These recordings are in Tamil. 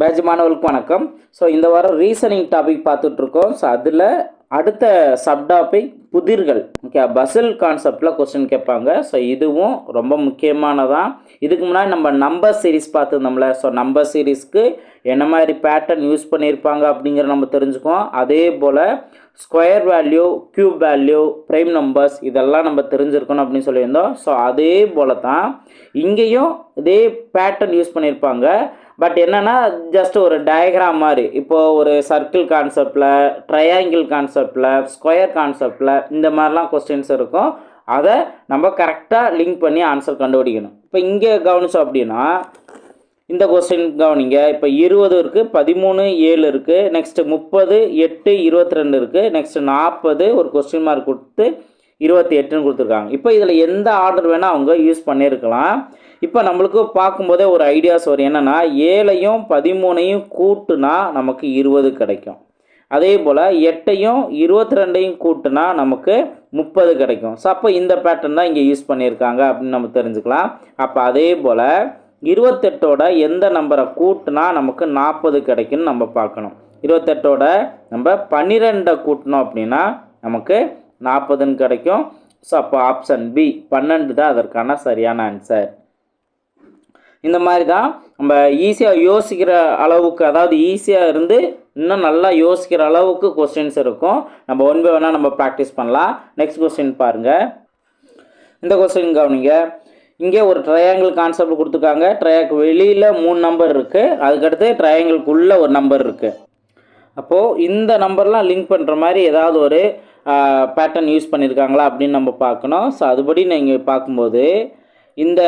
பேட்ச் மாணவர்களுக்கு வணக்கம். ஸோ இந்த வாரம் ரீசனிங் டாபிக் பார்த்துட்ருக்கோம். ஸோ அதில் அடுத்த சப் டாபிக் புதிர்கள். ஓகே பசில் கான்செப்டில் கொஸ்டின் கேட்பாங்க. ஸோ இதுவும் ரொம்ப முக்கியமானதான். இதுக்கு முன்னாடி நம்ம நம்பர் சீரிஸ் பார்த்துருந்தோம்ல. ஸோ நம்பர் சீரிஸ்க்கு என்ன மாதிரி பேட்டர்ன் யூஸ் பண்ணியிருப்பாங்க அப்படிங்கிற நம்ம தெரிஞ்சுக்குவோம். அதே போல் square value cube value prime numbers இதெல்லாம் நம்ம தெரிஞ்சிருக்கணும் அப்படின்னு சொல்லியிருந்தோம். ஸோ அதே போல் தான் இங்கேயும் இதே பேட்டர்ன் யூஸ் பண்ணியிருப்பாங்க. பட் என்னென்னா ஜஸ்ட் ஒரு டயக்ராம் மாதிரி. இப்போது ஒரு சர்க்கிள் கான்செப்டில் ட்ரையாங்கிள் கான்செப்டில் ஸ்கொயர் கான்செப்டில் இந்த மாதிரிலாம் கொஸ்டின்ஸ் இருக்கும். அதை நம்ம கரெக்டாக லிங்க் பண்ணி ஆன்சர் கண்டுபிடிக்கணும். இப்போ இங்கே கவனிச்சோம் அப்படின்னா இந்த கொஸ்டின் கவனிங்க. இப்போ இருபது இருக்குது பதிமூணு ஏழு இருக்குது நெக்ஸ்ட்டு முப்பது எட்டு இருபத்தி ரெண்டு இருக்குது நெக்ஸ்ட்டு நாற்பது ஒரு கொஸ்டின் மார்க் கொடுத்து இருபத்தி எட்டுன்னு கொடுத்துருக்காங்க. இப்போ இதில் எந்த ஆர்டர் வேணால் அவங்க யூஸ் பண்ணியிருக்கலாம் இப்போ நம்மளுக்கு பார்க்கும்போதே ஒரு ஐடியாஸ் வரும். என்னென்னா ஏழையும் பதிமூணையும் கூட்டுனா நமக்கு இருபது கிடைக்கும். அதே போல் எட்டையும் இருபத்தி ரெண்டையும் கூட்டினா நமக்கு முப்பது கிடைக்கும். ஸோ அப்போ இந்த பேட்டர்ன் தான் இங்கே யூஸ் பண்ணியிருக்காங்க அப்படின்னு நம்ம தெரிஞ்சுக்கலாம். அப்போ அதே போல் இருபத்தெட்டோட எந்த நம்பரை கூட்டினா நமக்கு நாற்பது கிடைக்குன்னு நம்ம பார்க்கணும். இருபத்தெட்டோட நம்ம பன்னிரெண்டை கூட்டினோம் அப்படின்னா நமக்கு நாற்பதுன்னு கிடைக்கும். ஸோ அப்போ ஆப்ஷன் பி பன்னெண்டு தான் அதற்கான சரியான ஆன்சர் இந்த மாதிரி தான் நம்ம ஈஸியாக யோசிக்கிற அளவுக்கு அதாவது ஈஸியாக இருந்து இன்னும் நல்லா யோசிக்கிற அளவுக்கு கொஸ்டின்ஸ் இருக்கும். நம்ம ஒன் பை ஒன்னாக நம்ம ப்ராக்டிஸ் பண்ணலாம். நெக்ஸ்ட் கொஸ்டின் பாருங்கள் இந்த கொஸ்டின் கவனிங்க. இங்கே ஒரு ட்ரையாங்கிள் கான்செப்ட் கொடுத்துருக்காங்க. ட்ரையாக்கு வெளியில் மூணு நம்பர் இருக்குது அதுக்கடுத்து ட்ரையாங்கிள்குள்ளே ஒரு நம்பர் இருக்குது அப்போது இந்த நம்பர்லாம் லிங்க் பண்ணுற மாதிரி ஏதாவது ஒரு பேட்டர்ன் யூஸ் பண்ணியிருக்காங்களா அப்படின்னு நம்ம பார்க்கணும். ஸோ அதுபடி நீங்கள் பார்க்கும்போது இந்த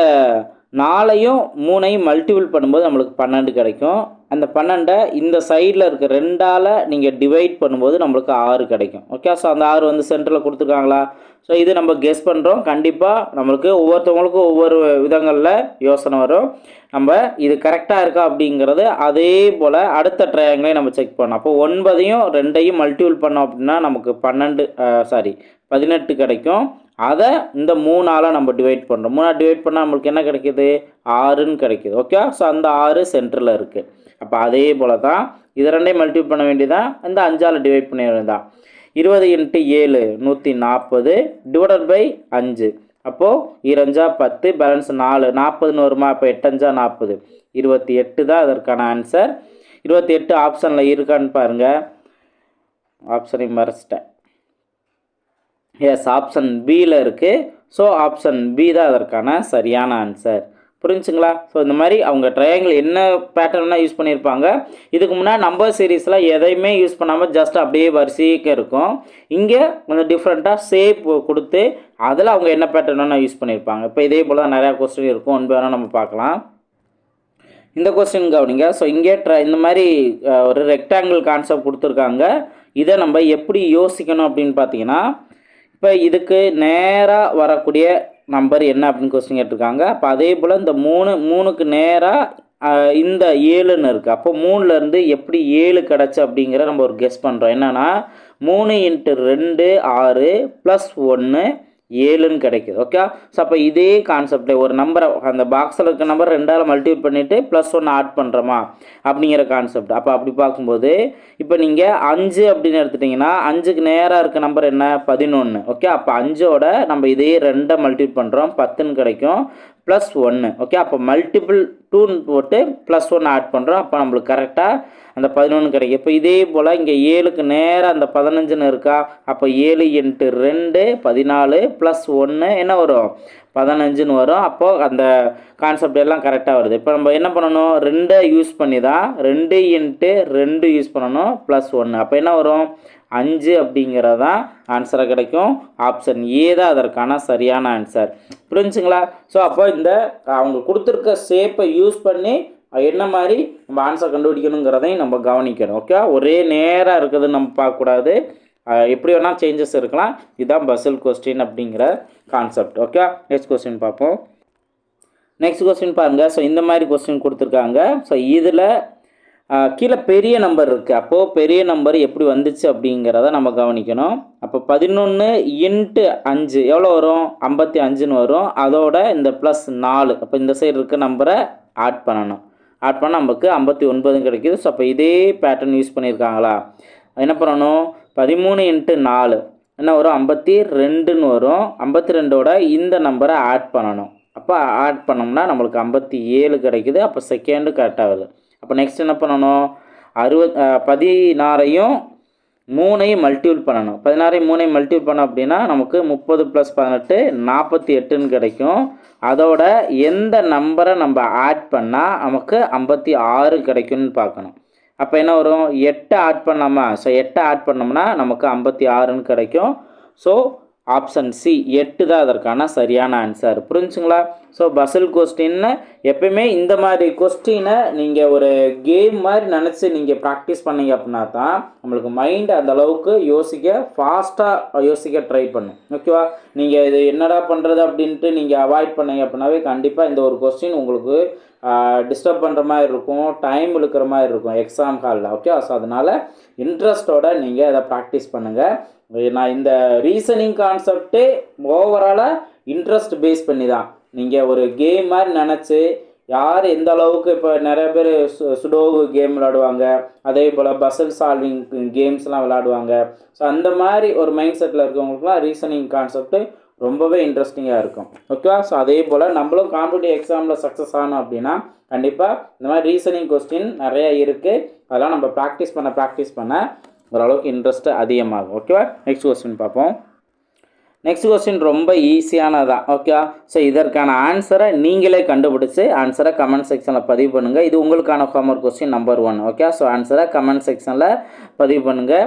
நாலையும் மூணையும் மல்டிபிள் பண்ணும்போது நம்மளுக்கு பன்னெண்டு கிடைக்கும். அந்த பன்னெண்டை இந்த சைடில் இருக்க ரெண்டால் நீங்கள் டிவைட் பண்ணும்போது நம்மளுக்கு ஆறு கிடைக்கும். ஓகே ஸோ அந்த ஆறு வந்து சென்டரில் கொடுத்துருக்காங்களா? ஸோ இது நம்ம கெஸ் பண்ணுறோம் கண்டிப்பாக நம்மளுக்கு ஒவ்வொருத்தவங்களுக்கும் ஒவ்வொரு விதங்களில் யோசனை வரும். நம்ம இது கரெக்டாக இருக்கா அப்படிங்கிறது அதே போல் அடுத்த ட்ரையாங்கிளையும் நம்ம செக் பண்ணோம் அப்போ ஒன்பதையும் ரெண்டையும் மல்டிபிள் பண்ணோம் அப்படின்னா நமக்கு பன்னெண்டு சாரி பதினெட்டு கிடைக்கும். அதை இந்த மூணால் நம்ம டிவைட் பண்ணுறோம் மூணாக டிவைட் பண்ணால் நம்மளுக்கு என்ன கிடைக்கிது? ஆறுன்னு கிடைக்கிது. ஓகே ஸோ அந்த ஆறு சென்டரில் இருக்குது அப்போ அதே போல் தான் இது ரெண்டையும் மல்டிபிள் பண்ண வேண்டியதான் இந்த அஞ்சால் டிவைட் பண்ண வேண்டியதான் இருபது இன்ட்டு ஏழு நூற்றி நாற்பது டிவைடட் பை அஞ்சு. அப்போது இரஞ்சா பத்து பேலன்ஸ் நாலு. நாற்பதுன்னு வருமா? அப்போ எட்டஞ்சா நாற்பது இருபத்தி எட்டு தான் அதற்கான ஆன்சர் இருபத்தி எட்டு ஆப்ஷனில் இருக்கான்னு பாருங்கள் ஆப்ஷனையும் மறைச்சிட்டேன் எஸ் ஆப்ஷன் பியில் இருக்குது ஸோ ஆப்ஷன் பி தான் அதற்கான சரியான ஆன்சர் புரிஞ்சுங்களா? ஸோ இந்த மாதிரி அவங்க ட்ரையாங்கிள் என்ன பேட்டர்னாக யூஸ் பண்ணியிருப்பாங்க. இதுக்கு முன்னாடி நம்பர் சீரீஸில் எதையுமே யூஸ் பண்ணாமல் ஜஸ்ட் அப்படியே வரிசைக்கு இருக்கும். இங்கே கொஞ்சம் டிஃப்ரெண்ட்டாக ஷேப் கொடுத்து அதில் அவங்க என்ன பேட்டர்னாக யூஸ் பண்ணியிருப்பாங்க. இப்போ இதே போல் தான் நிறையா கொஸ்டின் இருக்கும். ஒன்று வேணால் நம்ம பார்க்கலாம். இந்த கொஸ்டின் கவனிங்க. ஸோ இங்கே ட்ரை இந்த மாதிரி ஒரு ரெக்டாங்கிள் கான்செப்ட் கொடுத்துருக்காங்க. இதை நம்ம எப்படி யோசிக்கணும் அப்படின்னு பார்த்தீங்கன்னா இப்போ இதுக்கு நேராக வரக்கூடிய நம்பர் என்ன அப்படின்னு கொஸ்டின் கேட்டிருக்காங்க. அப்போ அதே போல் இந்த மூணு மூணுக்கு நேராக இந்த ஏழுன்னு இருக்குது அப்போ மூணுலேருந்து எப்படி ஏழு கிடச்சி அப்படிங்கிற நம்ம ஒரு கெஸ் பண்ணுறோம் என்னென்னா மூணு இன்ட்டு ரெண்டு ஆறு ப்ளஸ் ஒன்று ஏழுன்னு கிடைக்குது ஓகே ஸோ அப்போ இதே கான்செப்டே ஒரு நம்பரை அந்த பாக்ஸில் இருக்க நம்பர் ரெண்டால் மல்டிபிள் பண்ணிவிட்டு ப்ளஸ் ஒன்று ஆட் பண்ணுறோமா அப்படிங்கிற கான்செப்ட் அப்போ அப்படி பார்க்கும்போது இப்போ நீங்கள் அஞ்சு அப்படின்னு எடுத்துட்டிங்கன்னா அஞ்சுக்கு நேராக இருக்க நம்பர் என்ன? பதினொன்று ஓகே அப்போ அஞ்சோட நம்ம இதே ரெண்டை மல்டிபிள் பண்ணுறோம் பத்துன்னு கிடைக்கும். ப்ளஸ் ஒன்று ஓகே அப்போ மல்டிபிள் டூன்னு போட்டு ப்ளஸ் ஒன்று ஆட் பண்ணுறோம் அப்போ நம்மளுக்கு கரெக்டாக அந்த பதினொன்று கிடைக்கும். இப்போ இதே போல் இங்கே ஏழுக்கு நேராக அந்த பதினஞ்சுன்னு இருக்கா? அப்போ ஏழு இன்ட்டு ரெண்டு பதினாலு ப்ளஸ் ஒன்று என்ன வரும்? பதினஞ்சுன்னு வரும். அப்போது அந்த கான்செப்ட் எல்லாம் கரெக்டாக வருது. இப்போ நம்ம என்ன பண்ணணும்? ரெண்டை யூஸ் பண்ணி தான் ரெண்டு இன்ட்டு ரெண்டு யூஸ் பண்ணணும் ப்ளஸ் ஒன்று அப்போ என்ன வரும்? அஞ்சு அப்படிங்கிறது தான் ஆன்சராக கிடைக்கும். ஆப்ஷன் ஏ தான் அதற்கான சரியான ஆன்சர் புரிஞ்சுங்களா? ஸோ அப்போ இந்த அவங்க கொடுத்துருக்க ஷேப்பை யூஸ் பண்ணி என்ன மாதிரி நம்ம ஆன்சர் கண்டுபிடிக்கணுங்கிறதையும் நம்ம கவனிக்கணும். ஓகே ஒரே நேராக இருக்குதுன்னு நம்ம பார்க்கக்கூடாது. எப்படி வேணால் சேஞ்சஸ் இருக்கலாம். இதுதான் பசில் கொஸ்டின் அப்படிங்கிற கான்செப்ட் ஓகே நெக்ஸ்ட் கொஸ்டின் பார்ப்போம். நெக்ஸ்ட் கொஸ்டின் பாருங்கள் ஸோ இந்த மாதிரி கொஸ்டின் கொடுத்துருக்காங்க. ஸோ இதில் கீழே பெரிய நம்பர் இருக்குது அப்போது பெரிய நம்பர் எப்படி வந்துச்சு அப்படிங்கிறத நம்ம கவனிக்கணும். அப்போ பதினொன்று இன்ட்டு அஞ்சு. எவ்வளோ வரும்? ஐம்பத்தி அஞ்சுன்னு வரும். அதோட இந்த ப்ளஸ் நாலு. அப்போ இந்த சைடு இருக்க நம்பரை ஆட் பண்ணணும். ஆட் பண்ணால் நமக்கு ஐம்பத்தி ஒன்பதும் கிடைக்குது. ஸோ அப்போ இதே பேட்டர்ன் யூஸ் பண்ணியிருக்காங்களா? என்ன பண்ணணும்? பதிமூணு இன்ட்டு நாலு. என்ன வரும்? ஐம்பத்தி ரெண்டுன்னு வரும். ஐம்பத்தி ரெண்டோட இந்த நம்பரை ஆட் பண்ணணும். அப்போ ஆட் பண்ணோம்னா நம்மளுக்கு ஐம்பத்தி ஏழு கிடைக்குது. அப்போ செகண்டு கரெக்டாகுது அப்போ நெக்ஸ்ட் என்ன பண்ணணும்? அறுபத் பதினாறையும் மூணையும் மல்டிபிள் பண்ணணும். பதினாறையும் மூணையும் மல்டிபிள் பண்ணோம் அப்படின்னா நமக்கு முப்பது ப்ளஸ் பதினெட்டு நாற்பத்தி எட்டுன்னு கிடைக்கும். அதோட எந்த நம்பரை நம்ம ஆட் பண்ணால் நமக்கு ஐம்பத்தி ஆறு கிடைக்கும்னு பார்க்கணும். அப்போ என்ன வரும்? எட்டை ஆட் பண்ணாமா? ஸோ எட்டை ஆட் பண்ணோம்னா நமக்கு ஐம்பத்தி ஆறுன்னு கிடைக்கும். ஸோ ஆப்ஷன் சி எட்டு தான் அதற்கான சரியான ஆன்சர் புரிஞ்சுங்களா? ஸோ பசில் கொஸ்டின்னு எப்பயுமே இந்த மாதிரி கொஸ்டினை நீங்கள் ஒரு கேம் மாதிரி நினச்சி நீங்கள் ப்ராக்டிஸ் பண்ணீங்க அப்படின்னா தான் நம்மளுக்கு மைண்ட் அந்த அளவுக்கு யோசிக்க ஃபாஸ்ட்டாக யோசிக்க ட்ரை பண்ணும். ஓகேவா நீங்கள் இது என்னடா பண்ணுறது அப்படின்ட்டு நீங்கள் அவாய்ட் பண்ணீங்க அப்படின்னாவே கண்டிப்பாக இந்த ஒரு கொஸ்டின் உங்களுக்கு டிஸ்டர்ப் பண்ணுற மாதிரி இருக்கும் டைம் இழுக்கிற மாதிரி இருக்கும் எக்ஸாம் ஹாலில் ஓகே ஸோ அதனால் இன்ட்ரெஸ்ட்டோட நீங்கள் அதை ப்ராக்டிஸ் பண்ணுங்கள் நான் இந்த ரீசனிங் கான்செப்டே ஓவராலாக இன்ட்ரெஸ்ட் பேஸ் பண்ணி தான் நீங்கள் ஒரு கேம் மாதிரி நினச்சி யார் எந்த அளவுக்கு இப்போ நிறைய பேர் சு சுடோகு கேம் விளாடுவாங்க அதே போல் பசல் சால்விங் கேம்ஸ்லாம் விளாடுவாங்க ஸோ அந்த மாதிரி ஒரு மைண்ட் செட்டில் இருக்கவங்களுக்குலாம் ரீசனிங் கான்செப்ட்டு ரொம்பவே இன்ட்ரெஸ்டிங்காக இருக்கும். ஓகேவா ஸோ அதே போல் நம்மளும் காம்படிட்டிவ் எக்ஸாமில் சக்ஸஸ் ஆனோம் அப்படின்னா கண்டிப்பாக இந்த மாதிரி ரீசனிங் கொஸ்டின் நிறையா இருக்குது அதெல்லாம் நம்ம ப்ராக்டிஸ் பண்ண ப்ராக்டிஸ் பண்ண ஓரளவுக்கு இன்ட்ரெஸ்ட்டு அதிகமாகும். ஓகேவா நெக்ஸ்ட் கொஸ்டின் பார்ப்போம். நெக்ஸ்ட் கொஸ்டின் ரொம்ப ஈஸியானதான் ஓகே ஸோ இதற்கான ஆன்சரை நீங்களே கண்டுபிடிச்சி ஆன்சரை கமெண்ட் செக்ஷனில் பதிவு பண்ணுங்கள் இது உங்களுக்கான homework question number one okay so ஆன்சரை கமெண்ட் செக்ஷனில் பதிவு பண்ணுங்கள்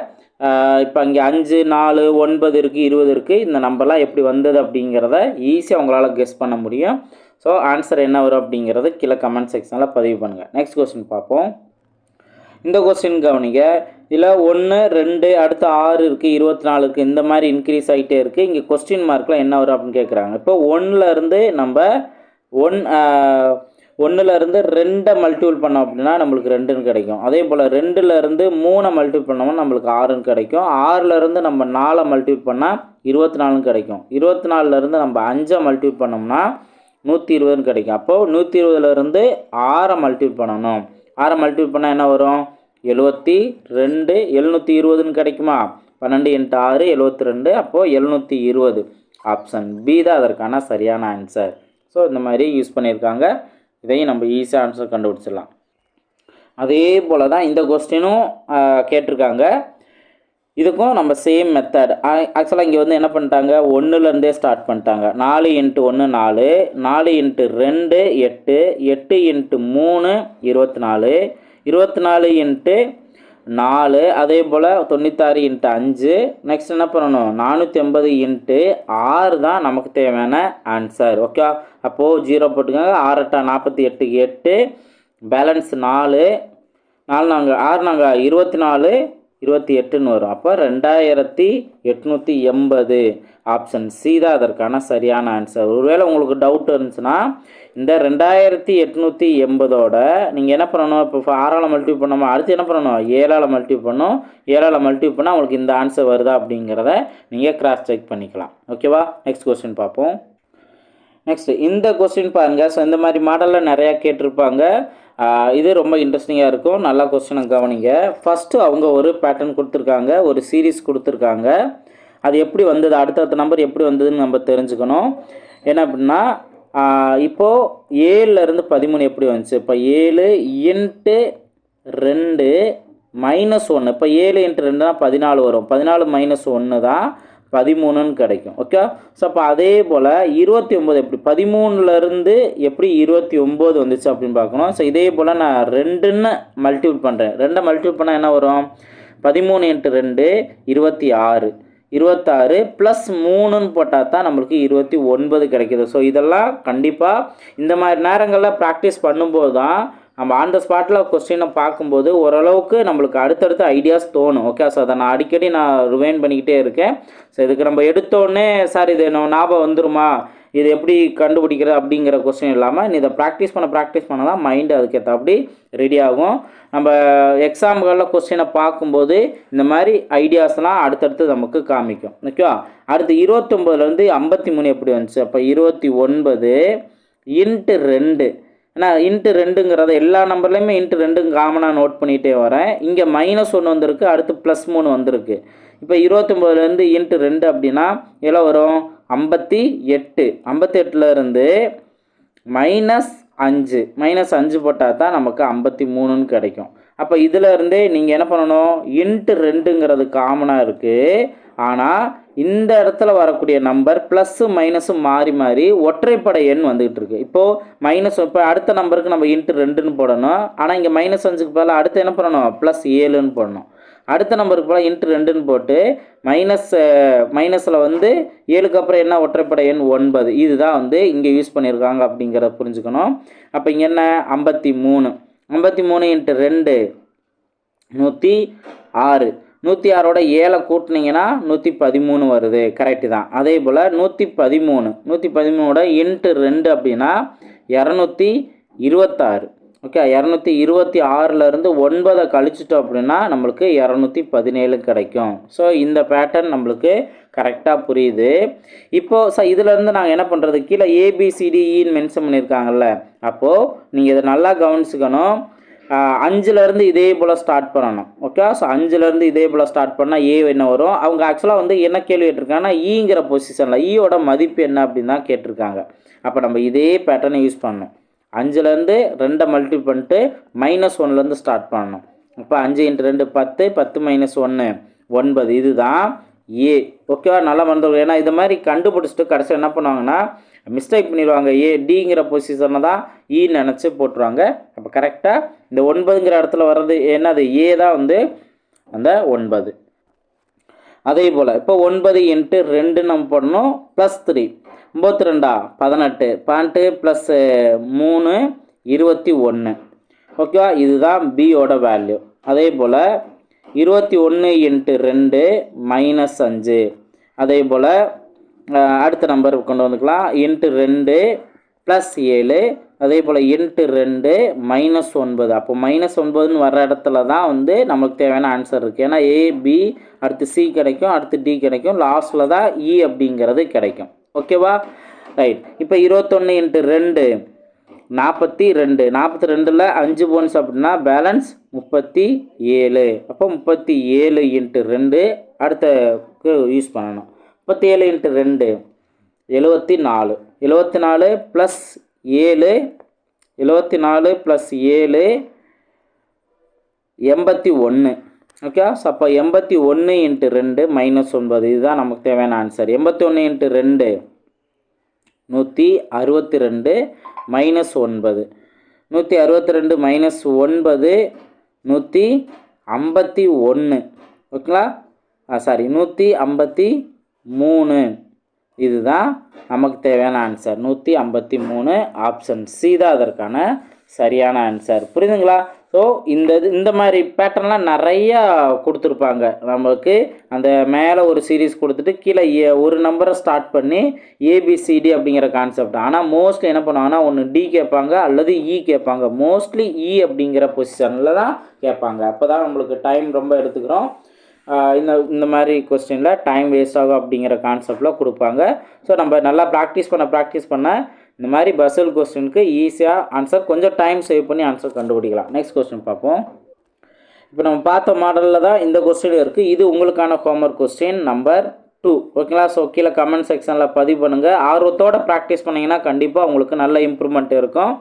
இப்போ இங்கே அஞ்சு நாலு ஒன்பது இருக்குது இருபது இருக்குது இந்த நம்பர்லாம் எப்படி வந்தது அப்படிங்கிறத ஈஸியாக உங்களால் கெஸ் பண்ண முடியும். ஸோ ஆன்சர் என்ன வரும் அப்படிங்கிறது கீழே கமெண்ட் செக்ஷனில் பதிவு பண்ணுங்கள் நெக்ஸ்ட் கொஸ்டின் பார்ப்போம். இந்த கொஸ்டின் கவனிங்க. இதில் ஒன்று ரெண்டு அடுத்து ஆறு இருக்குது இருபத்தி நாலு இருக்குது இந்த மாதிரி இன்க்ரீஸ் ஆகிட்டே இருக்குது இங்கே கொஸ்டின் மார்க்கில் என்ன வரும் அப்படின்னு கேட்குறாங்க இப்போ ஒன்றுலேருந்து நம்ம ஒன் ஒன்றுலேருந்து ரெண்டை மல்டிபிள் பண்ணோம் அப்படின்னா நம்மளுக்கு ரெண்டுன்னு கிடைக்கும். அதே போல் ரெண்டுலேருந்து மூணை மல்டிபிள் பண்ணோம்னா நம்மளுக்கு ஆறுன்னு கிடைக்கும். ஆறுலேருந்து நம்ம நாலை மல்டிபிள் பண்ணால் இருபத்தி நாலுன்னு கிடைக்கும். இருபத்தி நாலுலேருந்து நம்ம அஞ்சை மல்டிபிள் பண்ணோம்னா நூற்றி இருபதுன்னு கிடைக்கும். அப்போது நூற்றி இருபதுலேருந்து ஆறை மல்டிபிள் பண்ணணும். ஆறை மல்டிபிள் பண்ணால் என்ன வரும்? எழுபத்தி ரெண்டு எழுநூற்றி இருபதுன்னு கிடைக்குமா? பன்னெண்டு இன்ட்டு ஆறு எழுபத்தி ரெண்டு அப்போது எழுநூற்றி இருபது. ஆப்ஷன் பி தான் அதற்கான சரியான ஆன்சர் ஸோ இந்த மாதிரி யூஸ் பண்ணியிருக்காங்க. இதையும் நம்ம ஈஸியாக ஆன்சர் கண்டுபிடிச்சிடலாம். அதே போல் தான் இந்த கொஸ்டினும் கேட்டிருக்காங்க. இதுக்கும் நம்ம சேம் மெத்தட் ஆக்சுவலாக இங்கே வந்து என்ன பண்ணிட்டாங்க? ஒன்றுலேருந்தே ஸ்டார்ட் பண்ணிட்டாங்க. நாலு இன்ட்டு ஒன்று நாலு நாலு இன்ட்டு ரெண்டு எட்டு எட்டு இன்ட்டு மூணு இருபத்தி நாலு இருபத்தி நாலு இன்ட்டு நாலு அதே போல் தொண்ணூத்தாறு இன்ட்டு அஞ்சு. நெக்ஸ்ட் என்ன பண்ணணும்? நானூற்றி ஐம்பது இன்ட்டு ஆறு தான் நமக்கு தேவையான ஆன்சர் ஓகே அப்போது ஜீரோ போட்டுக்கோங்க. ஆறு எட்டா நாற்பத்தி எட்டுக்கு எட்டு. பேலன்ஸ் நாலு. நாலு நாங்கள் ஆறு நாங்கள் இருபத்தி நாலு இருபத்தி எட்டுன்னு வரும். அப்போ ரெண்டாயிரத்தி எட்நூற்றி எண்பது. ஆப்ஷன் சி தான் அதற்கான சரியான ஆன்சர் ஒருவேளை உங்களுக்கு டவுட் இருந்துச்சுன்னா இந்த ரெண்டாயிரத்தி எட்நூற்றி எண்பதோட நீங்கள் என்ன பண்ணணும்? இப்போ ஆறால் மல்டிபிள் பண்ணோமா? அடுத்து என்ன பண்ணணும்? ஏழால் மல்டிபிள் பண்ணணும் ஏழால் மல்டிபிள் பண்ணால் உங்களுக்கு இந்த ஆன்சர் வருதா அப்படிங்கிறத நீங்கள் கிராஸ் செக் பண்ணிக்கலாம். ஓகேவா நெக்ஸ்ட் கொஸ்டின் பார்ப்போம். நெக்ஸ்ட் இந்த கொஸ்டின் பாருங்கள் ஸோ இந்த மாதிரி மாடலில் நிறையா கேட்டிருப்பாங்க. இது ரொம்ப இன்ட்ரெஸ்டிங்காக இருக்கும். நல்லா கொஸ்டினை கவனிங்க. ஃபஸ்ட்டு அவங்க ஒரு பேட்டர்ன் கொடுத்துருக்காங்க. ஒரு சீரீஸ் கொடுத்துருக்காங்க. அது எப்படி வந்தது? அடுத்தடுத்த நம்பர் எப்படி வந்ததுன்னு நம்ம தெரிஞ்சுக்கணும். என்ன அப்படின்னா இப்போது ஏழுலேருந்து பதிமூணு எப்படி வந்துச்சு? இப்போ ஏழு இன்ட்டு ரெண்டு மைனஸ் ஒன்று இப்போ ஏழு இன்ட்டு ரெண்டுனா பதினாலு வரும். பதினாலு மைனஸ் ஒன்று தான் பதிமூணுன்னு கிடைக்கும். ஓகே ஸோ அப்போ அதே போல் இருபத்தி ஒம்பது எப்படி? பதிமூணுலேருந்து எப்படி இருபத்தி ஒம்பது வந்துச்சு அப்படின்னு பார்க்கணும். ஸோ இதே போல் நான் ரெண்டுன்னு மல்டிபிள் பண்ணுறேன் ரெண்டை மல்டிபிள் பண்ணால் என்ன வரும்? பதிமூணு இன்ட்டு ரெண்டு இருபத்தி ஆறு. இருபத்தாறு ப்ளஸ் மூணுன்னு போட்டால் தான் நம்மளுக்கு இருபத்தி ஒன்பது கிடைக்கிது. ஸோ இதெல்லாம் கண்டிப்பாக இந்த மாதிரி நேரங்களில் ப்ராக்டிஸ் பண்ணும்போது தான் நம்ம ஆன் த ஸ்பாட்டில் கொஸ்டினை பார்க்கும்போது ஓரளவுக்கு நம்மளுக்கு அடுத்தடுத்த ஐடியாஸ் தோணும். ஓகே ஸோ அதை நான் அடிக்கடி நான் ரிவைன் பண்ணிக்கிட்டே இருக்கேன். ஸோ இதுக்கு நம்ம எடுத்தோடனே சார் இது என்ன ஞாபகம் வந்துருமா? இது எப்படி கண்டுபிடிக்கிறது அப்படிங்கிற கொஸ்டின் இல்லாமல் நீ இதை ப்ராக்டிஸ் பண்ண ப்ராக்டிஸ் பண்ண தான் மைண்டு அதுக்கேற்றபடி ரெடி ஆகும். நம்ம எக்ஸாம்களில் கொஸ்டினை பார்க்கும்போது இந்த மாதிரி ஐடியாஸ்லாம் அடுத்தடுத்து நமக்கு காமிக்கும். ஓகேவா அடுத்து இருபத்தொம்பதுலேருந்து ஐம்பத்தி மூணு எப்படி வந்துச்சு? அப்போ இருபத்தி ஒன்பது இன்ட்டு ரெண்டு. ஏன்னா இன்ட்டு ரெண்டுங்கிறத எல்லா நம்பர்லேயுமே இன்ட்டு ரெண்டும் காமனாக நோட் பண்ணிகிட்டே வரேன். இங்கே மைனஸ் ஒன்று வந்திருக்கு அடுத்து ப்ளஸ் மூணு வந்திருக்கு. இப்போ இருபத்தொம்போதுலேருந்து இன்ட்டு ரெண்டு அப்படின்னா எவ்வளோ வரும்? ஐம்பத்தி எட்டு. ஐம்பத்தி எட்டுலேருந்து மைனஸ் அஞ்சு. மைனஸ் அஞ்சு போட்டால் தான் நமக்கு ஐம்பத்தி மூணுன்னு கிடைக்கும். அப்போ இதில் இருந்தே நீங்கள் என்ன பண்ணணும்? இன்ட்டு ரெண்டுங்கிறது காமனாக இருக்குது ஆனால் இந்த இடத்துல வரக்கூடிய நம்பர் ப்ளஸ்ஸு மைனஸும் மாறி மாறி ஒற்றைப்படை எண் வந்துகிட்டு இருக்கு. இப்போது மைனஸ் இப்போ அடுத்த நம்பருக்கு நம்ம இன்ட்டு ரெண்டுன்னு போடணும். ஆனால் இங்கே மைனஸ் அஞ்சுக்கு பதிலாக அடுத்து என்ன பண்ணணும் ப்ளஸ் ஏழுன்னு போடணும். அடுத்த நம்பருக்கு போல் இன்ட்டு ரெண்டுன்னு போட்டு மைனஸ் மைனஸில் வந்து ஏழுக்கு அப்புறம் என்ன? ஒற்றைப்படை எண் ஒன்பது. இதுதான் வந்து இங்கே யூஸ் பண்ணியிருக்காங்க அப்படிங்கிறத புரிஞ்சுக்கணும். அப்போ இங்கே என்ன? ஐம்பத்தி மூணு. ஐம்பத்தி மூணு இன்ட்டு ரெண்டு. நூற்றி ஆறு. நூற்றி ஆறோட ஏழை கூட்டினீங்கன்னா நூற்றி பதிமூணு வருது. கரெக்டு தான். அதே போல் நூற்றி பதிமூணு நூற்றி பதிமூணோட இன்ட்டு ரெண்டு அப்படின்னா இரநூத்தி இருபத்தாறு. ஓகே இரநூத்தி இருபத்தி ஆறுலேருந்து ஒன்பதை கழிச்சிட்டோம் அப்படின்னா நம்மளுக்கு இரநூத்தி பதினேழு கிடைக்கும். ஸோ இந்த பேட்டர்ன் நம்மளுக்கு கரெக்டாக புரியுது. இப்போது ச இதுலேருந்து நாங்கள் என்ன பண்ணுறது கீழே ஏபிசிடிஇன்னு மென்ஷன் பண்ணியிருக்காங்கல்ல. அப்போது நீங்கள் இதை நல்லா கவனிச்சுக்கணும். அஞ்சுலேருந்து இதே போல் ஸ்டார்ட் பண்ணணும். ஓகே ஸோ அஞ்சுலேருந்து இதே போல் ஸ்டார்ட் பண்ணால் ஏ என்ன வரும்? அவங்க ஆக்சுவலாக வந்து என்ன கேள்வி கேட்டிருக்காங்கன்னா ஈங்கிற பொசிஷனில் ஈயோட மதிப்பு என்ன அப்படின்னு தான் கேட்டிருக்காங்க. அப்போ நம்ம இதே பேட்டர்னை யூஸ் பண்ணணும். அஞ்சுலேருந்து ரெண்டை மல்டி பண்ணிட்டு மைனஸ் ஒன்லேருந்து ஸ்டார்ட் பண்ணணும். இப்போ அஞ்சு இன்ட்டு ரெண்டு பத்து பத்து மைனஸ் ஒன்று ஒன்பது. இதுதான் ஏ. ஓகேவா நல்லா மறந்துடும் ஏன்னா இது மாதிரி கண்டுபிடிச்சிட்டு கடைசியில் என்ன பண்ணுவாங்கன்னா மிஸ்டேக் பண்ணிடுவாங்க. ஏ டிங்கிற பொசிஷனை தான் e ஈ நினச்சி போட்டுருவாங்க. அப்போ கரெக்டாக இந்த ஒன்பதுங்கிற இடத்துல வர்றது என்னது? ஏ தான் வந்து அந்த ஒன்பது. அதே போல் இப்போ ஒன்பது இன்ட்டு ரெண்டு நம்ம போடணும் ப்ளஸ் த்ரீ ஐம்பத்தி ரெண்டா? பதினெட்டு. பன்னெண்டு ப்ளஸ் மூணு இருபத்தி ஒன்று ஓகேவா இதுதான் பியோட வேல்யூ அதே போல் இருபத்தி ஒன்று இன்ட்டு ரெண்டு மைனஸ் அஞ்சு. அதே போல் அடுத்த நம்பர் கொண்டு வந்துக்கலாம். இன்ட்டு ரெண்டு ப்ளஸ் ஏழு. அதே போல் இன்ட்டு ரெண்டு மைனஸ் ஒன்பது. அப்போ மைனஸ் ஒன்பதுன்னு வர இடத்துல தான் வந்து நமக்கு தேவையான ஆன்சர் இருக்குது ஏன்னா ஏ பி அடுத்து சி கிடைக்கும் அடுத்து டி கிடைக்கும். லாஸ்ட்டில் தான் இ அப்படிங்கிறது கிடைக்கும். ஓகேவா ரைட் இப்போ இருபத்தொன்று இன்ட்டு ரெண்டு நாற்பத்தி ரெண்டு. நாற்பத்தி ரெண்டில் அஞ்சு போன்ஸ் அப்படின்னா பேலன்ஸ் முப்பத்தி ஏழு. அப்போ முப்பத்தி ஏழு இன்ட்டு ரெண்டு. அடுத்த யூஸ் பண்ணணும். முப்பத்தி ஏழு இன்ட்டு ரெண்டு எழுபத்தி நாலு. எழுபத்தி நாலு ப்ளஸ் ஏழு எழுபத்தி நாலு ப்ளஸ் ஏழு எண்பத்தி ஒன்று. ஓகே ஸோ அப்போ எண்பத்தி ஒன்று இன்ட்டு ரெண்டு மைனஸ் ஒன்பது. இதுதான் நமக்கு தேவையான ஆன்சர் எண்பத்தி ஒன்று இன்ட்டு ரெண்டு நூற்றி அறுபத்தி ரெண்டு மைனஸ் ஒன்பது. நூற்றி அறுபத்தி ரெண்டு மைனஸ் ஒன்பது நூற்றி ஐம்பத்தி ஒன்று. ஓகேங்களா? ஆ சாரி நூற்றி ஐம்பத்தி மூணு. இதுதான் நமக்கு தேவையான ஆன்சர் நூற்றி ஐம்பத்தி மூணு ஆப்ஷன் சி தான் அதற்கான சரியான ஆன்சர் புரியுதுங்களா? ஸோ இந்த இது இந்த மாதிரி பேட்டர்ன்லாம் நிறையா கொடுத்துருப்பாங்க. நமக்கு அந்த மேலே ஒரு சீரீஸ் கொடுத்துட்டு கீழே ஏ- ஒரு நம்பரை ஸ்டார்ட் பண்ணி ஏபிசிடி அப்படிங்கிற கான்செப்ட் ஆனால் மோஸ்ட்லி என்ன பண்ணுவாங்கன்னா ஒன்று டி கேட்பாங்க அல்லது இ கேட்பாங்க. மோஸ்ட்லி இ e அப்படிங்கிற பொசிஷனில் தான் கேட்பாங்க. அப்போ தான் நம்மளுக்கு டைம் ரொம்ப எடுத்துக்கிறோம். இந்த இந்த மாதிரி கொஸ்டினில் டைம் வேஸ்ட் ஆகும் அப்படிங்கிற கான்செப்டில் கொடுப்பாங்க. ஸோ நம்ம நல்லா ப்ராக்டிஸ் பண்ண ப்ராக்டிஸ் பண்ண இந்த மாதிரி பஸ்ஸல் கொஸ்டினுக்கு ஈஸியாக ஆன்சர் கொஞ்சம் டைம் சேவ் பண்ணி ஆன்சர் கண்டுபிடிக்கலாம். நெக்ஸ்ட் கொஸ்டின் பார்ப்போம். இப்போ நம்ம பார்த்த மாடலில் தான் இந்த கொஸ்டின் இருக்குது இது உங்களுக்கான ஹோம்ஒர்க் கொஸ்டின் நம்பர் டூ ஓகேங்களா ஸோ கீழே கமெண்ட் செக்ஷனில் பதிவு பண்ணுங்கள் ஆர்வத்தோட ப்ராக்டிஸ் பண்ணிங்கன்னா கண்டிப்பாக உங்களுக்கு நல்ல இம்ப்ரூவ்மெண்ட் இருக்கும்.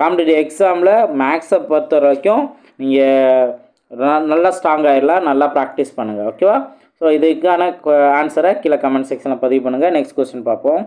காம்படிட்டிவ் எக்ஸாமில் மேக்ஸை பொறுத்த வரைக்கும் நீங்கள் நல்லா ஸ்ட்ராங் ஆகிடலாம் நல்லா ப்ராக்டிஸ் பண்ணுங்கள் ஓகேவா ஸோ இதுக்கான ஆன்சரை கீழே கமெண்ட் செக்ஷனில் பதிவு பண்ணுங்கள் நெக்ஸ்ட் கொஸ்டின் பார்ப்போம்.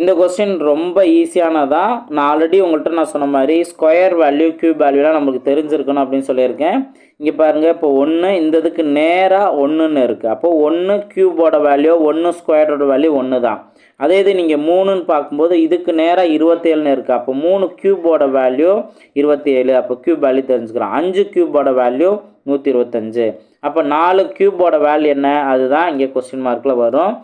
இந்த கொஸ்டின் ரொம்ப ஈஸியானதான் நான் ஆல்ரெடி உங்கள்கிட்ட நான் சொன்ன மாதிரி ஸ்கொயர் வேல்யூ கியூப் வேல்யூலாம் நமக்கு தெரிஞ்சிருக்கணும் அப்படின்னு சொல்லியிருக்கேன். இங்கே பாருங்கள் இப்போ ஒன்று இந்த இதுக்கு நேராக ஒன்றுன்னு இருக்குது அப்போ ஒன்று க்யூபோட வேல்யூ ஒன்று ஸ்கொயரோட வேல்யூ ஒன்று தான் அதே இது நீங்கள் மூணுன்னு பார்க்கும்போது இதுக்கு நேராக இருபத்தேழுன்னு இருக்குது அப்போ மூணு க்யூபோட வேல்யூ இருபத்தி ஏழு அப்போ க்யூப் வேல்யூ தெரிஞ்சுக்கிறோம். அஞ்சு க்யூபோட வேல்யூ நூற்றி இருபத்தஞ்சு அப்போ நாலு க்யூபோட வேல்யூ என்ன? அதுதான் இங்கே கொஸ்டின் மார்க்கில் வரும்.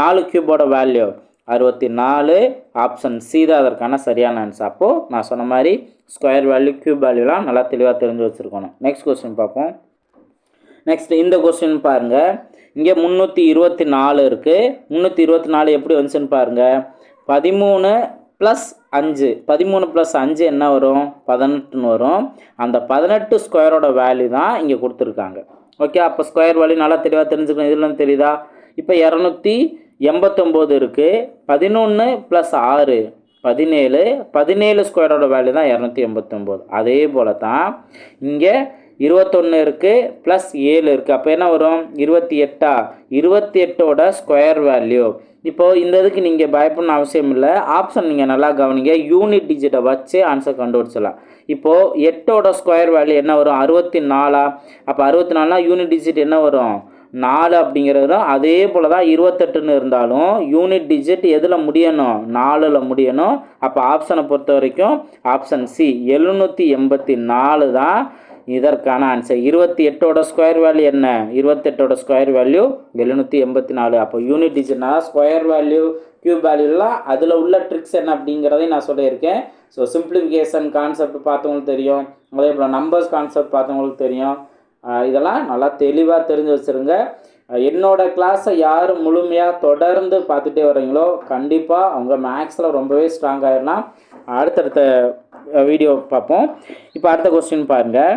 நாலு க்யூபோட வேல்யூ அறுபத்தி நாலு ஆப்ஷன் சி தான் அதற்கான சரியான ஆன்சர் அப்போது நான் சொன்ன மாதிரி ஸ்கொயர் வேல்யூ க்யூப் வேல்யூலாம் நல்லா தெளிவாக தெரிஞ்சு வச்சுருக்கணும். நெக்ஸ்ட் கொஸ்டின் பார்ப்போம். நெக்ஸ்ட் இந்த கொஸ்டின் பாருங்கள் இங்கே முந்நூற்றி இருபத்தி நாலு இருக்குது முந்நூற்றி இருபத்தி நாலு எப்படி வந்துச்சுன்னு பாருங்கள் பதிமூணு ப்ளஸ் அஞ்சு. பதிமூணு ப்ளஸ் அஞ்சு என்ன வரும்? பதினெட்டுன்னு வரும். அந்த பதினெட்டு ஸ்கொயரோட வேல்யூ தான் இங்கே கொடுத்துருக்காங்க. ஓகே அப்போ ஸ்கொயர் வேல்யூ நல்லா தெளிவாக தெரிஞ்சுக்கணும். இதெல்லாம் தெரியுதா? இப்போ இரநூத்தி எண்பத்தொம்போது இருக்குது பதினொன்று ப்ளஸ் ஆறு பதினேழு பதினேழு ஸ்கொயரோட வேல்யூ தான் இரநூத்தி எண்பத்தொம்போது. அதே போல் தான் இங்கே இருபத்தொன்று இருக்குது ப்ளஸ் ஏழு இருக்குது அப்போ என்ன வரும்? இருபத்தி எட்டா? இருபத்தி எட்டோட ஸ்கொயர் வேல்யூ இப்போது இந்த இதுக்கு நீங்கள் பயப்படணும் அவசியம் இல்லை. ஆப்ஷன் நீங்கள் நல்லா கவனிங்க. யூனிட் டிஜிட்டை வச்சு ஆன்சர் கண்டுபிடிச்சலாம் இப்போது எட்டோட ஸ்கொயர் வேல்யூ என்ன வரும்? அறுபத்தி நாலா? அப்போ அறுபத்தி நாலுனா யூனிட் டிஜிட் என்ன வரும்? நாலு அப்படிங்கிறதும் அதே போல் தான் இருபத்தெட்டுன்னு இருந்தாலும் யூனிட் டிஜிட் எதில் முடியணும்? நாலில் முடியணும். அப்போ ஆப்ஷனை பொறுத்த வரைக்கும் ஆப்ஷன் சி எழுநூற்றி எண்பத்தி நாலு தான் இதற்கான ஆன்சர் இருபத்தி எட்டோட ஸ்கொயர் வேல்யூ என்ன? இருபத்தெட்டோட ஸ்கொயர் வேல்யூ எழுநூற்றி எண்பத்தி நாலு. அப்போ யூனிட் டிஜிட்னா ஸ்கொயர் வேல்யூ கியூப் வேல்யூலாம் அதில் உள்ள ட்ரிக்ஸ் என்ன அப்படிங்கிறதையும் நான் சொல்லியிருக்கேன். ஸோ சிம்பிளிஃபிகேஷன் கான்செப்ட் பார்த்தவங்களுக்கு தெரியும். அதே போல் நம்பர்ஸ் கான்செப்ட் பார்த்தவங்களுக்கு தெரியும். இதெல்லாம் நல்லா தெளிவாக தெரிஞ்சு வச்சுருங்க. என்னோட கிளாஸை யார் முழுமையாக தொடர்ந்து பார்த்துட்டே வர்றீங்களோ கண்டிப்பாக அவங்க மேக்ஸில் ரொம்பவே ஸ்ட்ராங் ஆயிடலாம் அடுத்தடுத்த வீடியோ பார்ப்போம். இப்போ அடுத்த கொஸ்டின் பாருங்கள்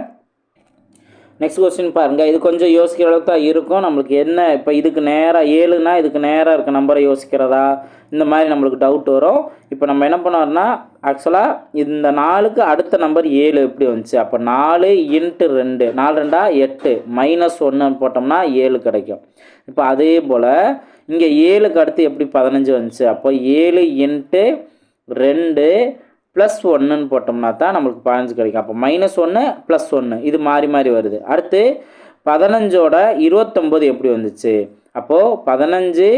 நெக்ஸ்ட் கொஸ்டின் பாருங்கள் இது கொஞ்சம் யோசிக்கிற அளவுக்கு தான் இருக்கும். நம்மளுக்கு என்ன இப்போ இதுக்கு நேராக ஏழுனா இதுக்கு நேராக இருக்க நம்பரை யோசிக்கிறதா? இந்த மாதிரி நம்மளுக்கு டவுட் வரும். இப்போ நம்ம என்ன பண்ணோம்னா ஆக்சுவலாக இந்த நாலுக்கு அடுத்த நம்பர் ஏழு எப்படி வந்துச்சு? அப்போ நாலு இன்ட்டு ரெண்டு. நாலு ரெண்டா எட்டு. மைனஸ் ஒன்று போட்டோம்னா ஏழு கிடைக்கும். இப்போ அதே போல் இங்கே ஏழுக்கு அடுத்து எப்படி பதினஞ்சு வந்துச்சு? அப்போ ஏழு இன்ட்டு ரெண்டு ப்ளஸ் ஒன்றுன்னு போட்டோம்னா தான் நம்மளுக்கு பதினஞ்சு கிடைக்கும். அப்போ மைனஸ் ஒன்று ப்ளஸ் ஒன்று இது மாறி மாறி வருது. அடுத்து பதினஞ்சோட இருபத்தொம்போது எப்படி வந்துச்சு? அப்போது பதினஞ்சு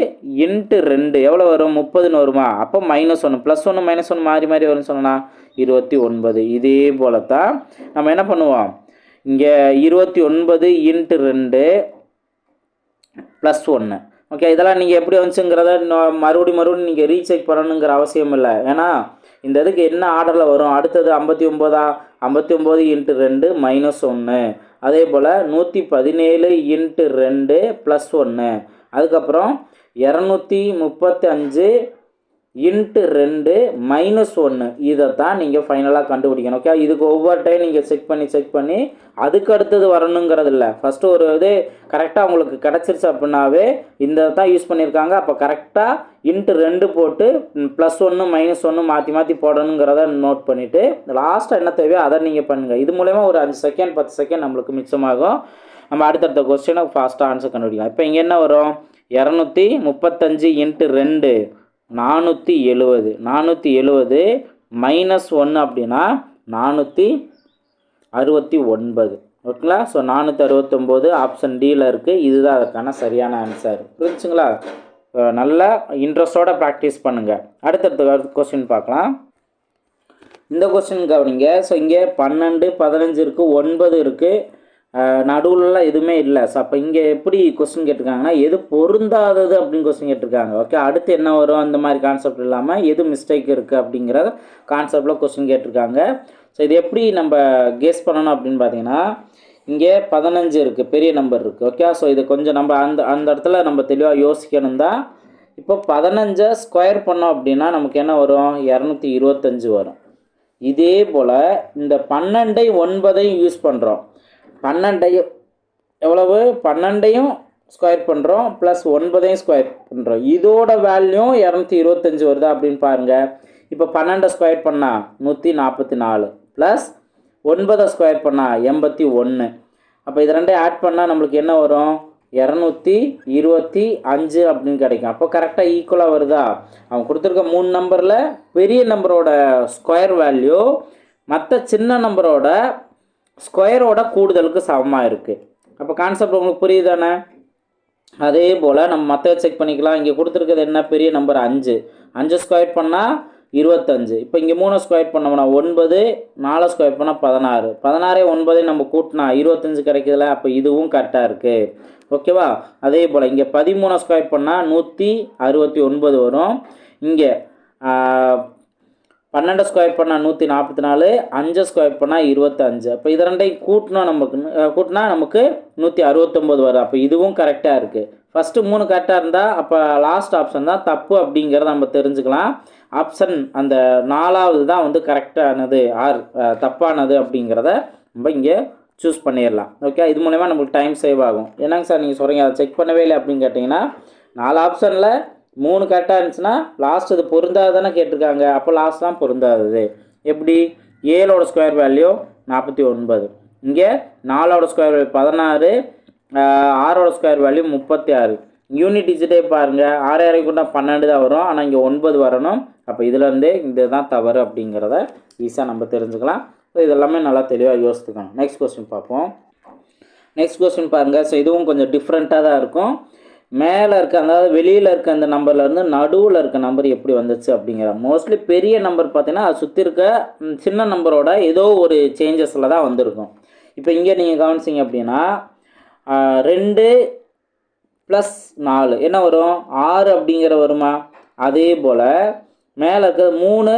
இன்ட்டு ரெண்டு. எவ்வளோ வரும்? முப்பதுன்னு வருமா? அப்போ மைனஸ் ஒன்று ப்ளஸ் ஒன்று மைனஸ் ஒன்று மாறி மாறி வரும்னு சொன்னா இருபத்தி ஒன்பது. இதே போல தான் நம்ம என்ன பண்ணுவோம்? இங்கே இருபத்தி ஒன்பது இன்ட்டு ரெண்டு ப்ளஸ் ஒன்று ஓகே இதெல்லாம் நீங்கள் எப்படி வந்துச்சுங்கிறத இன்னும் மறுபடியும் மறுபடியும் நீங்கள் ரீசெக் பண்ணணுங்கிற அவசியம் இல்லை. ஏன்னா இந்த இதுக்கு என்ன ஆர்டரில் வரும்? அடுத்தது ஐம்பத்தி ஒம்போதா ஐம்பத்தி ஒம்பது இன்ட்டு ரெண்டு மைனஸ் ஒன்று அதே போல் நூற்றி பதினேழு இன்ட்டு ரெண்டு ப்ளஸ் ஒன்று அதுக்கப்புறம் இரநூத்தி முப்பத்தஞ்சு இன்ட்டு ரெண்டு மைனஸ் ஒன்று இதை தான் நீங்கள் ஃபைனலாக கண்டுபிடிக்கணும் ஓகே இதுக்கு ஒவ்வொரு டைம் நீங்கள் செக் பண்ணி செக் பண்ணி அதுக்கு அடுத்தது வரணுங்கிறது இல்லை. ஃபஸ்ட்டு ஒரு இது கரெக்டாக உங்களுக்கு கிடச்சிருச்சு அப்படின்னாவே இந்த தான் யூஸ் பண்ணியிருக்காங்க. அப்போ கரெக்டாக இன்ட்டு ரெண்டு போட்டு ப்ளஸ் ஒன்று மைனஸ் ஒன்று மாற்றி மாற்றி போடணுங்கிறத நோட் பண்ணிவிட்டு லாஸ்ட்டாக என்ன தேவையோ அதை நீங்கள் பண்ணுங்கள் இது மூலயமா ஒரு அஞ்சு செகண்ட் பத்து செகண்ட் நம்மளுக்கு மிச்சமாகும். நம்ம அடுத்தடுத்த கொஸ்டினை ஃபாஸ்ட்டாக ஆன்சர் கண்டுபிடிக்கலாம். இப்போ இங்கே என்ன வரும்? இரநூத்தி முப்பத்தஞ்சு இன்ட்டு ரெண்டு. நானூற்றி எழுவது. நானூற்றி எழுவது மைனஸ் ஒன்று அப்படின்னா நானூற்றி அறுபத்தி ஒன்பது. ஓகேங்களா ஸோ நானூற்றி அறுபத்தொம்போது ஆப்ஷன் டியில் இருக்குது இதுதான் அதுக்கான சரியான ஆன்சர் புரிஞ்சுங்களா? நல்லா இன்ட்ரெஸ்டோட ப்ராக்டிஸ் பண்ணுங்கள் அடுத்தடுத்த கொஸ்டின் பார்க்கலாம். இந்த கொஸ்டின் கவனிங்க. ஸோ இங்கே பன்னெண்டு பதினஞ்சு இருக்குது ஒன்பது இருக்குது நடுவுலலாம் எதுவுமே இல்லை. ஸோ அப்போ இங்கே எப்படி கொஸ்டின் கேட்டிருக்காங்கன்னா எது பொருந்தாதது அப்படின்னு கொஸ்டின் கேட்டிருக்காங்க. ஓகே அடுத்து என்ன வரும்? அந்த மாதிரி கான்செப்ட் இல்லாமல் எது மிஸ்டேக் இருக்குது அப்படிங்கிற கான்செப்டில் கொஸ்டின் கேட்டிருக்காங்க. ஸோ இது எப்படி நம்ம கெஸ் பண்ணணும் அப்படின்னு பார்த்தீங்கன்னா இங்கே பதினஞ்சு இருக்குது பெரிய நம்பர் இருக்குது ஓகே ஸோ இது கொஞ்சம் நம்ம அந்த அந்த இடத்துல நம்ம தெளிவாக யோசிக்கணும் தான். இப்போ பதினஞ்சை ஸ்கொயர் பண்ணோம் அப்படின்னா நமக்கு என்ன வரும்? இரநூத்தி இருபத்தஞ்சு வரும். இதே போல் இந்த பன்னெண்டை ஒன்பதையும் யூஸ் பண்ணுறோம் பன்னெண்டையும். எவ்வளவு? பன்னெண்டையும் ஸ்கொயர் பண்ணுறோம் ப்ளஸ் ஒன்பதையும் ஸ்கொயர் பண்ணுறோம் இதோட வேல்யூ இரநூத்தி இருபத்தஞ்சி வருதா அப்படின்னு பாருங்கள் இப்போ பன்னெண்டை ஸ்கொயர் பண்ணால் நூற்றி நாற்பத்தி நாலு. ப்ளஸ் ஒன்பதை ஸ்கொயர் பண்ணால் எண்பத்தி ஒன்று அப்போ இது ரெண்டையும் ஆட் பண்ணால் நம்மளுக்கு என்ன வரும்? இரநூத்தி இருபத்தி அஞ்சு அப்படின்னு கிடைக்கும். அப்போ கரெக்டாக ஈக்குவலாக வருதா? அவன் கொடுத்துருக்க மூணு நம்பரில் பெரிய நம்பரோட ஸ்கொயர் வேல்யூ மற்ற சின்ன நம்பரோட ஸ்கொயரோட கூடுதலுக்கு சமமாக இருக்குது அப்போ கான்செப்ட் உங்களுக்கு புரியுதானே? அதே போல் நம்ம மற்ற செக் பண்ணிக்கலாம். இங்கே கொடுத்துருக்கிறது என்ன? பெரிய நம்பர் அஞ்சு. அஞ்சு ஸ்கொயர் பண்ணால் இருபத்தஞ்சு. இப்போ இங்கே மூணு ஸ்கொயர் பண்ணோம்னா ஒன்பது நாலு ஸ்கொயர் பண்ணால் பதினாறு. பதினாறே ஒன்பதே நம்ம கூட்டினா இருபத்தஞ்சு கிடைக்குதுல அப்போ இதுவும் கரெக்டாக இருக்குது ஓகேவா அதே போல் இங்கே பதிமூணு ஸ்கொயர் பண்ணால் நூற்றி அறுபத்தி ஒன்பது வரும். இங்கே பன்னெண்டு ஸ்கொயர் பண்ணால் நூற்றி நாற்பத்தி நாலு அஞ்சு ஸ்கொயர் பண்ணால் இருபத்தஞ்சு. அப்போ இது ரெண்டையும் கூட்டினா நமக்கு கூட்டினா நமக்கு நூற்றி அறுபத்தொம்போது வரும். அப்போ இதுவும் கரெக்டாக இருக்குது ஃபஸ்ட்டு மூணு கரெக்டாக இருந்தால் அப்போ லாஸ்ட் ஆப்ஷன் தான் தப்பு அப்படிங்கிறத நம்ம தெரிஞ்சுக்கலாம். ஆப்ஷன் அந்த நாலாவது தான் வந்து கரெக்டானது ஆர் தப்பானது அப்படிங்கிறத நம்ம இங்கே சூஸ் பண்ணிடலாம். ஓகே இது மூலயமா நம்மளுக்கு டைம் சேவ் ஆகும். என்னங்க சார் நீங்கள் சொல்கிறீங்க அதை செக் பண்ணவே இல்லை அப்படின்னு கேட்டிங்கன்னா நாலு ஆப்ஷனில் மூணு கரெக்டாக இருந்துச்சுன்னா லாஸ்ட் இது பொருந்தாதுதானே கேட்டிருக்காங்க. அப்போ லாஸ்ட் தான் பொருந்தாதது. எப்படி? ஏழோட ஸ்கொயர் வேல்யூ நாற்பத்தி ஒன்பது. இங்கே நாலோட ஸ்கொயர் வேல்யூ பதினாறு ஆறோட ஸ்கொயர் வேல்யூ முப்பத்தி ஆறு. யூனிட் டிஜிட்டே பாருங்கள் ஆறு ஆறு கூட பன்னெண்டு தான் வரும். ஆனால் இங்கே ஒன்பது வரணும். அப்போ இதுலேருந்தே இதுதான் தவறு அப்படிங்கிறத ஈஸியாக நம்ம தெரிஞ்சுக்கலாம். ஸோ இதெல்லாமே நல்லா தெளிவாக யோசித்துக்கணும் நெக்ஸ்ட் கொஸ்டின் பார்ப்போம். நெக்ஸ்ட் கொஸ்டின் பாருங்கள் ஸோ இதுவும் கொஞ்சம் டிஃப்ரெண்ட்டாக தான் இருக்கும். மேலே இருக்க அதாவது வெளியில் இருக்க அந்த நம்பர்லேருந்து நடுவில் இருக்க நம்பர் எப்படி வந்துச்சு அப்படிங்கிற. மோஸ்ட்லி பெரிய நம்பர் பார்த்தீங்கன்னா அது சுற்றி இருக்க சின்ன நம்பரோட ஏதோ ஒரு சேஞ்சஸில் தான் வந்திருக்கும். இப்போ இங்கே நீங்கள் கவனிச்சிங்க அப்படின்னா ரெண்டு ப்ளஸ் நாலு. என்ன வரும்? ஆறு அப்படிங்கிற வருமா? அதே போல் மேலே இருக்க மூணு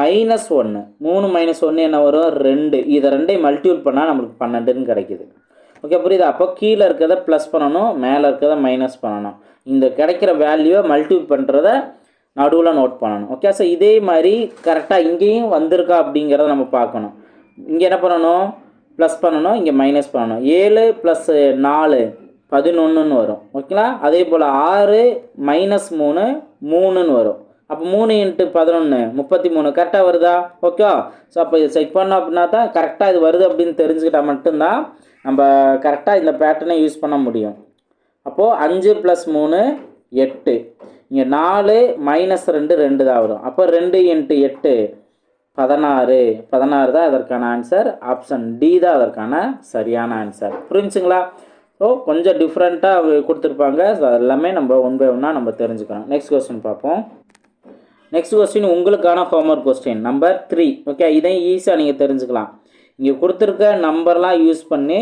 மைனஸ் ஒன்று மூணு மைனஸ் ஒன்று என்ன வரும்? ரெண்டு. இதை ரெண்டையும் மல்டிபிள் பண்ணால் நம்மளுக்கு பன்னெண்டுன்னு கிடைக்குது. ஓகே புரியுது? அப்போ கீழே இருக்கிறத ப்ளஸ் பண்ணணும் மேலே இருக்கிறத மைனஸ் பண்ணணும். இந்த கிடைக்கிற வேல்யூவை மல்டிபிள் பண்ணுறத நடுவில் நோட் பண்ணணும். ஓகே ஸோ இதே மாதிரி கரெக்டாக இங்கேயும் வந்திருக்கா அப்படிங்கிறத நம்ம பார்க்கணும். இங்கே என்ன பண்ணணும்? ப்ளஸ் பண்ணணும் இங்கே மைனஸ் பண்ணணும். ஏழு ப்ளஸ் நாலு பதினொன்றுன்னு வரும். ஓகேங்களா அதே போல் ஆறு மைனஸ் மூணு மூணுன்னு வரும். அப்போ மூணு இன்ட்டு பதினொன்று முப்பத்தி மூணு கரெக்டாக வருதா? ஓகே ஸோ அப்போ இது செக் பண்ணோம் அப்படின்னா தான் கரெக்டாக இது வருது அப்படின்னு தெரிஞ்சுக்கிட்டால் மட்டும்தான் நம்ம கரெக்டாக இந்த பேட்டர்னை யூஸ் பண்ண முடியும். அப்போது அஞ்சு ப்ளஸ் மூணு எட்டு. இங்கே நாலு மைனஸ் ரெண்டு ரெண்டு தான் வரும். அப்போ ரெண்டு இன்ட்டு எட்டு பதினாறு. பதினாறு தான் அதற்கான ஆன்சர் ஆப்ஷன் டி தான் அதற்கான சரியான ஆன்சர் புரிஞ்சுங்களா? ஸோ கொஞ்சம் டிஃப்ரெண்ட்டாக கொடுத்துருப்பாங்க. ஸோ எல்லாமே நம்ம ஒன் பை ஒன்னாக நம்ம தெரிஞ்சுக்கணும். நெக்ஸ்ட் கொஸ்டின் பார்ப்போம். நெக்ஸ்ட் கொஸ்டின் உங்களுக்கான homework question number three okay இதையும் ஈஸியாக நீங்கள் தெரிஞ்சுக்கலாம். இங்கே கொடுத்துருக்க நம்பர்லாம் யூஸ் பண்ணி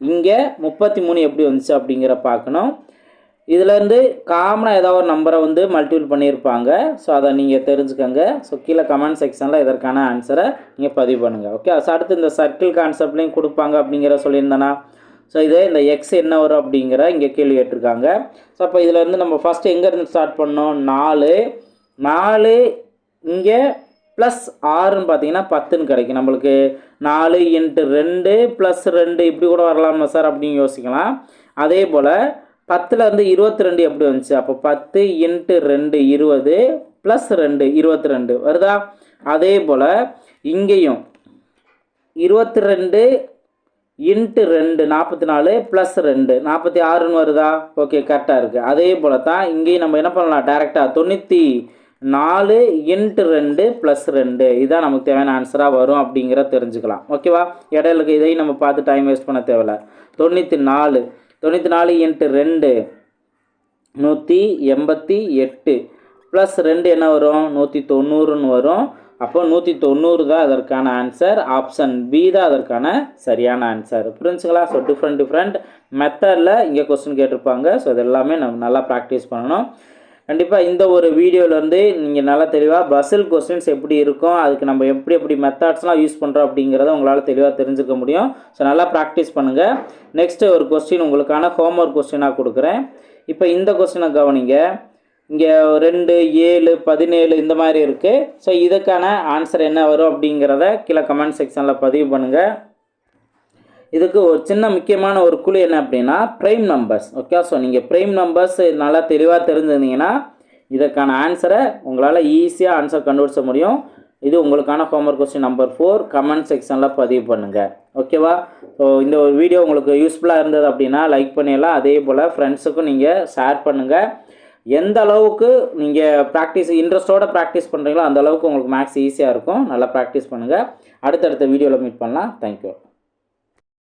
இங்கே முப்பத்தி மூணு எப்படி வந்துச்சு அப்படிங்கிற பார்க்கணும். இதுலேருந்து காமனாக ஏதாவது ஒரு நம்பரை வந்து மல்டிபிள் பண்ணியிருப்பாங்க. ஸோ அதை நீங்கள் தெரிஞ்சுக்கோங்க. ஸோ கீழே கமெண்ட் செக்ஷனில் இதற்கான ஆன்சரை நீங்கள் பதிவு பண்ணுங்கள் ஓகே ஸோ அடுத்து இந்த சர்க்கிள் கான்செப்ட்லேயும் கொடுப்பாங்க அப்படிங்கிற சொல்லியிருந்தேன்னா ஸோ இதே இந்த எக்ஸ் என்ன வரும் அப்படிங்கிற இங்கே கேள்வி கேட்டிருக்காங்க. ஸோ அப்போ இதில் இருந்து நம்ம ஃபஸ்ட்டு எங்கேருந்து ஸ்டார்ட் பண்ணோம்? நாலு. நாலு இங்கே ப்ளஸ் ஆறுன்னு பார்த்தீங்கன்னா பத்துன்னு கிடைக்கும். நம்மளுக்கு நாலு இன்ட்டு ரெண்டு ப்ளஸ் ரெண்டு இப்படி கூட வரலாமா சார் அப்படின்னு யோசிக்கலாம். அதே போல் பத்தில் இருந்து இருபத்தி ரெண்டு எப்படி வந்துச்சு? அப்போ பத்து இன்ட்டு ரெண்டு இருபது ப்ளஸ் ரெண்டு இருபத்தி ரெண்டு வருதா? அதே போல் இங்கேயும் இருபத்தி ரெண்டு இன்ட்டு ரெண்டு நாற்பத்தி நாலு ப்ளஸ் ரெண்டு நாற்பத்தி ஆறுன்னு வருதா? ஓகே கரெக்டாக இருக்குது அதே போல் தான் இங்கேயும் நம்ம என்ன பண்ணலாம்? டேரெக்டாக தொண்ணூற்றி நாலு இன்ட்டு ரெண்டு ப்ளஸ் ரெண்டு. இதான் நமக்கு தேவையான ஆன்சராக வரும் அப்படிங்கிற தெரிஞ்சுக்கலாம். ஓகேவா இடையில இருக்க இதையும் நம்ம பார்த்து டைம் வேஸ்ட் பண்ண தேவையில்ல. தொண்ணூற்றி நாலு. தொண்ணூற்றி நாலு இன்ட்டு ரெண்டு. நூற்றி எண்பத்தி எட்டு. ப்ளஸ் ரெண்டு என்ன வரும்? நூற்றி தொண்ணூறுன்னு வரும். அப்போ நூற்றி தொண்ணூறு தான் அதற்கான ஆன்சர் ஆப்ஷன் பி தான் அதற்கான சரியான ஆன்சர் புரிஞ்சுங்களா? ஸோ டிஃப்ரெண்ட் டிஃப்ரெண்ட் மெத்தடில் இங்கே கொஸ்டின் கேட்டிருப்பாங்க. ஸோ இது எல்லாமே நம்ம நல்லா ப்ராக்டிஸ் பண்ணணும். கண்டிப்பாக இந்த ஒரு வீடியோலேருந்து நீங்கள் நல்லா தெளிவாக பஸ்ஸில் கொஸ்டின்ஸ் எப்படி இருக்கும் அதுக்கு நம்ம எப்படி எப்படி மெத்தட்ஸ்லாம் யூஸ் பண்ணுறோம் அப்படிங்கிறத உங்களால் தெளிவாக தெரிஞ்சுக்க முடியும். ஸோ நல்லா ப்ராக்டிஸ் பண்ணுங்கள் நெக்ஸ்ட்டு ஒரு கொஸ்டின் உங்களுக்கான ஹோம் ஒர்க் கொஸ்டினாக கொடுக்குறேன். இப்போ இந்த கொஸ்டினை கவனிங்க. இங்கே ரெண்டு ஏழு பதினேழு இந்த மாதிரி இருக்குது ஸோ இதுக்கான ஆன்சர் என்ன வரும் அப்படிங்கிறத கீழே கமெண்ட் செக்ஷனில் பதிவு பண்ணுங்கள் இதுக்கு ஒரு சின்ன முக்கியமான ஒரு குழு என்ன அப்படின்னா ப்ரைம் நம்பர்ஸ் ஓகே ஸோ நீங்கள் ப்ரைம் நம்பர்ஸ் நல்லா தெளிவாக தெரிஞ்சிருந்தீங்கன்னா இதற்கான ஆன்சரை உங்களால் ஈஸியாக ஆன்சர் கண்டுபிடிச்ச முடியும். இது உங்களுக்கான homework question number four comment செக்ஷனில் பதிவு பண்ணுங்கள் ஓகேவா ஸோ இந்த ஒரு வீடியோ உங்களுக்கு யூஸ்ஃபுல்லாக இருந்தது அப்படின்னா லைக் பண்ணிடலாம். அதே போல் ஃப்ரெண்ட்ஸுக்கும் நீங்கள் ஷேர் பண்ணுங்கள் எந்த அளவுக்கு நீங்கள் ப்ராக்டிஸ் இன்ட்ரெஸ்ட்டோட ப்ராக்டிஸ் பண்ணுறீங்களோ அந்த அளவுக்கு உங்களுக்கு மேக்ஸ் ஈஸியாக இருக்கும். நல்லா ப்ராக்டிஸ் பண்ணுங்கள் அடுத்தடுத்த வீடியோவில் மீட் பண்ணலாம். தேங்க்யூ